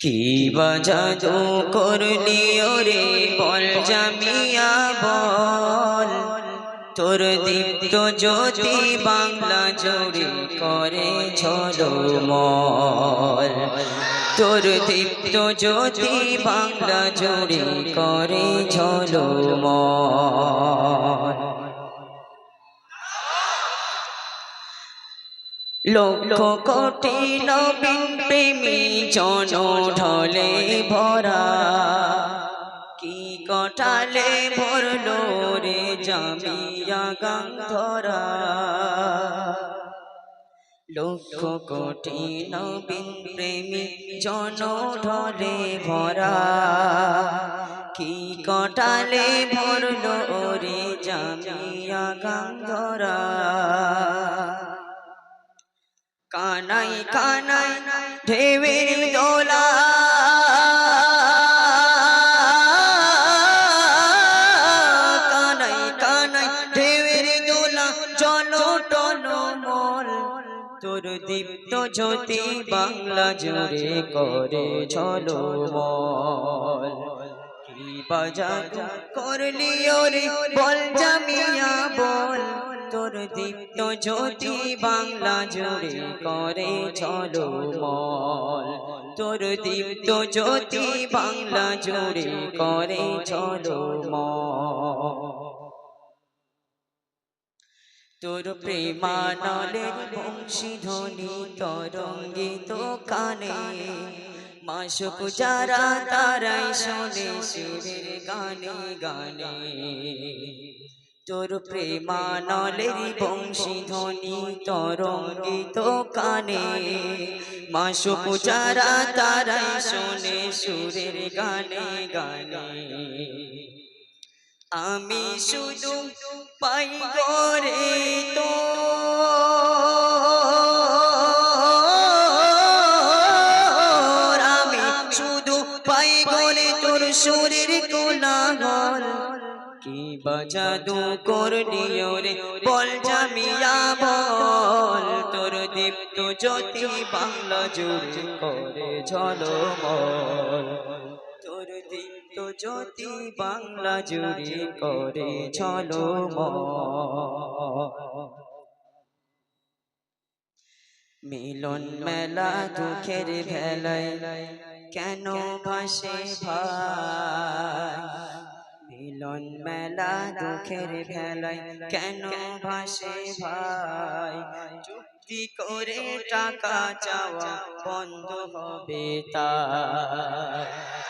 কি বাজাদু করলি ওরে বল জামিয়া, বল। তোর দীপ্ত জ্যোতি বাংলা জুড়ে করে ঝলমল তোর দীপ্ত জ্যোতি বাংলা জুড়ে করে ঝলমল লক্ষ কোটি নবীন প্রেমী জন ঢলে ভরা। কি কটালে ভরলো রে জামিয়া গন্ধরা লক্ষ কোটি নবীন প্রেমী জন ঢলে ভরা। কি কটালে ভরলো রে জামিয়া গন্ধরা কানাই কানাই ঢেউের দোলা। কানাই কানাই ঢেউের দোলা। চলো টলো মল তোর দীপ্ত জ্যোতি বাংলা জুড়ে করে চলো মল। কি বাজাদু করলি ওরে বল জামিয়া বল। তোর দীপ্ত জ্যোতি বাংলা জুড়ে করে চলো মল। তোর দীপ্ত জ্যোতি বাংলা জুড়ে করে চলো মল। তোর প্রেমানলের বংশীধ্বনি তরঙ্গিত কানে। মাসুক যারা তারাই শোনে শিবের গানে গানে। তোর প্রেমানলের বংশীধ্বনি তরঙ্গিত কানে। মাসুক যারা তারাই শোনে সুরের গানে গানে। আমি শুধু পাই গরে তো। আমি শুধু পাই গরে তোর সুরের বাজাদু করলি ওরে, বল জামিয়া, বল। তোর দীপ্ত জ্যোতি বাংলা জুড়ে করে ঝলমল। তোর দীপ্ত জ্যোতি বাংলা জুড়ে করে ঝলমল। মিলন মেলা দুঃখের ভেলায় কেন ভাসে ভাই? মিলন মেলা দুঃখের ভেলায় কেন ভাসে ভাই? চুক্তি করে টাকা চাওয়া বন্ধ হবে তাই।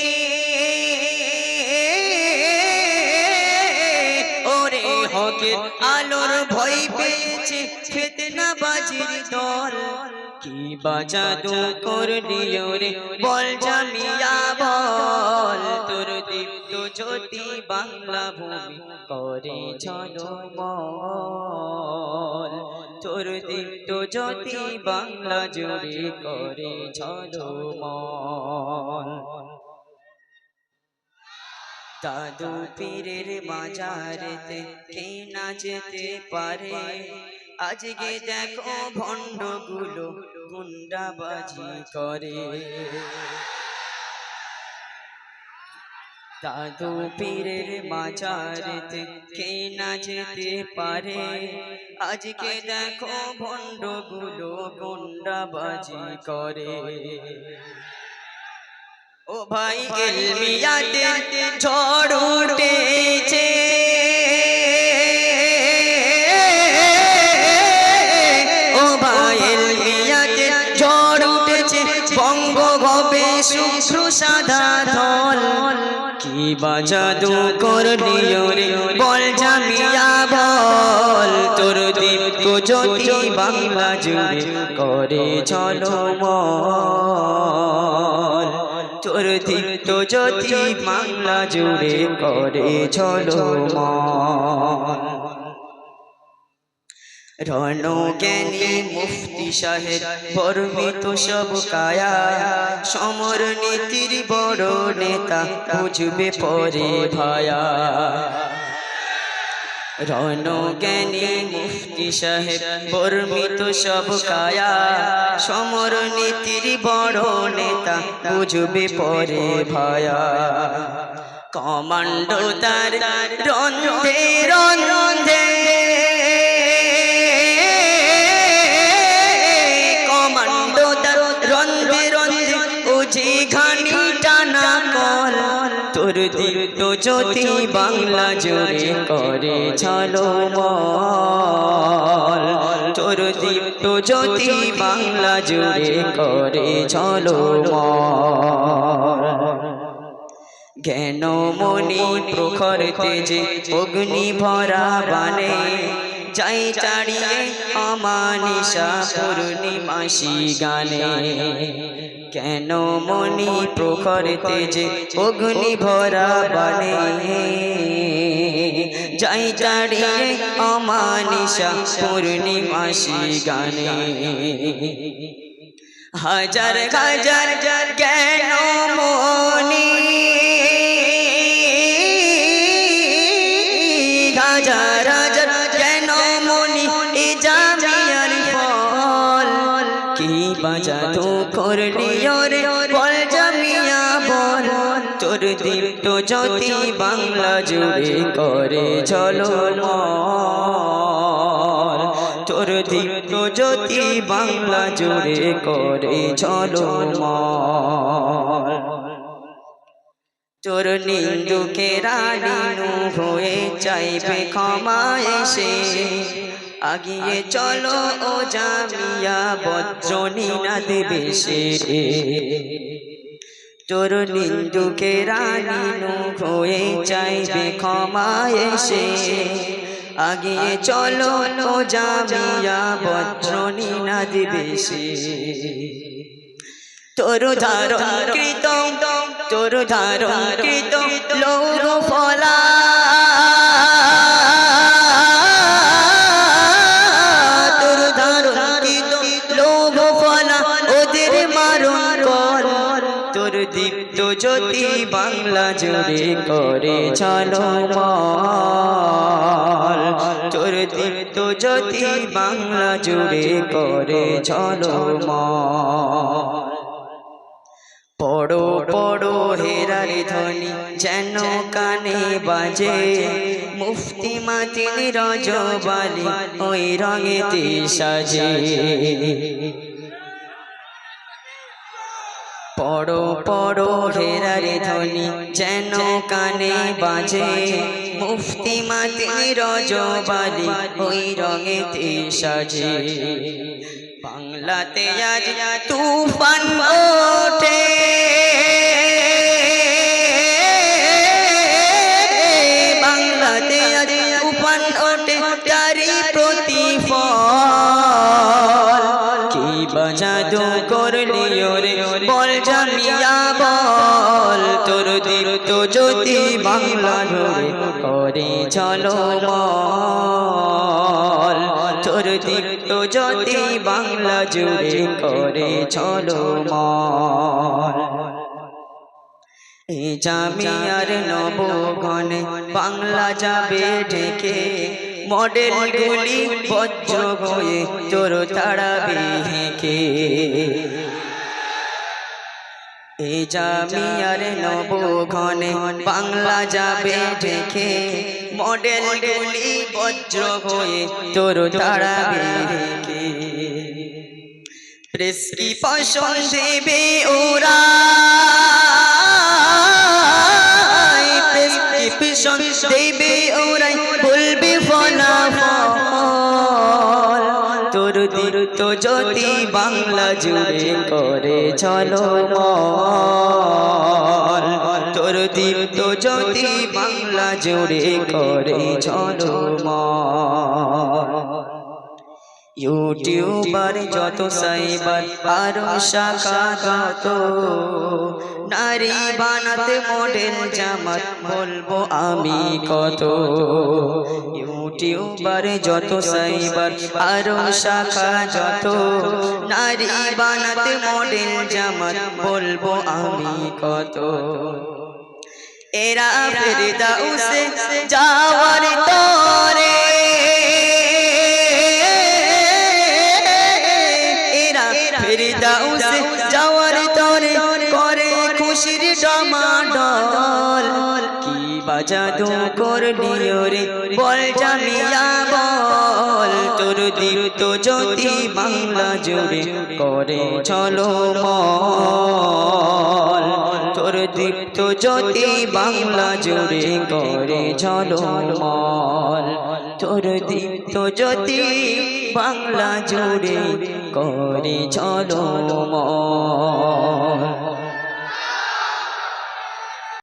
হকের আলোর ভয় পেয়েছে খেতে না বাজির দল। কি বাজাদু করলি ওরে বল জামিয়া বল। তোর দীপ্ত জ্যোতি বাংলা ভূমি করে ঝলমল। তোর দীপ্ত জ্যোতি বাংলা জুড়ে করে ঝলমল। দাদু পীরের মাজারেতে কে না যেতে পারে? আজকে দেখো ভণ্ডগুলো গুন্ডাবাজি করে। দাদু পীরের মাজারেতে কে না যেতে পারে? আজকে দেখো ভণ্ডগুলো গুন্ডাবাজি করে। ভাই এলমিয়াতে ঝড় উঠেছে। ও ভাই এলমিয়াতে ঝড় উঠেছে। বঙ্গ শুভ্র সাদা ধল কি বাজাদু করলি ওরে বল জামিয়া বল। তোর দীপ্ত জ্যোতি বাংলা জুড়ে করে চলো মল তোর তো যদি বাংলা জুড়ে করে চলো রণ জ্ঞানী মুফতি সাহেব বর্মিত সব কায়া, সমর নীতির বড় নেতা বুঝবে পরে ভায়া। রণ জ্ঞানী মুফতি সাহেব বর্মিত সব কায়া। সমর নীতির বড় নেতা বুঝবে পরে ভায়া। কমান্ডো তার রন্ধে রন্ধে। কমান্ডো তার রন্ধে রন্ধে যে ঘানি টানা কল। তোর দীপ্ত জ্যোতি বাংলা জোরে করে, চলো তোর দীপ্ত জ্যোতি বাংলা জোরে করে, চলো জ্ঞান মনি প্রখর তেজে, অগ্নি ভরা বানে যাই চাড়িয়ে আমানিশা পূর্ণিমাসি গানে। কেন মনি প্রখর তেজে অগ্নি ভরা বানে যাই চাড়িয়ে আমানিশা পূর্ণিমাসি গানে। হাজার হাজার কেন মনি? হাজার তো করলি রে বল জামিয়া বল। তোর দীপ্ত জ্যোতি বাংলা জুড়ে করে চলো তোর দীপ্ত জ্যোতি বাংলা জুড়ে করে চলো তোর নিন্দুকে রানীনু হয়ে চাইবে ক্ষমা এসে। আগিয়ে চলো ও জামিয়া বজ্রনী না দেবে সে তোর নিন্দুকে রানীনু হয়ে চাইবে ক্ষমা এসে। আগিয়ে চলো ও জামিয়া বজ্রনী না দেবে সে তোর ধারণ কৃত তোর ধারণ কৃত লৌহ ফলা। চলো দীপ্ত জ্যোতি বাংলা জুড়ে করে চলো পড়ো পড়ো হেরার ধ্বনি, যেন কানে বাজে। মুফতি মাতিন রজবালি, ওই রঙেতে সাজে। পড়ো পড়ো, হেরার ধ্বনি যেন কানে বাজে। মুফতি মাতিন রজবালি ওই রঙেতে সাজে। বাংলাতে আজ তুফান ওঠে। বাংলাতে আজ তুফান ওঠে তারি প্রতিফল জ্যোতি বাংলা ধরে করে চলো তোর দিল তো জ্যোতি বাংলা জুড়ে করে চলো এই জামিয়ার নবগণে বাংলা যাবে ঢেকে, মডেল গুলি বজ্র হয়ে তোর তাড়াবে এই জামিয়ার নবগণে বাংলা যাবে ঢেকে, মডেল গুলি বজ্র হয়ে তোর তাড়াবে হেঁকে প্রেসক্রিপশন দেবে ওরা? প্রেসক্রিপশন দেবে ওরাই? তোর দিল তো যদি বাংলা জুড়ে করে চলো তোর দিল তো যদি বাংলা জুড়ে করে চলো ইউটিউবার যত সাইবার, আরও শাখা গাত নারী বানাতে মডেল জামাত বলব আমি কত। ইউটিউবার যত, সাইবার আরও শাখা যত। নারী বানাতে মডেল জামাত বলব আমি কত। এরা ফেরদাউসে যাওয়ার করলি রে বল জামিয়া, বল। তোর দীপ্ত জ্যোতি বাংলা জুড়ে করে, চলো মল। তোর দীপ্ত জ্যোতি বাংলা জুড়ে করে, চলো মল। তোর দীপ্ত জ্যোতি বাংলা জুড়ে করে, চলো মল।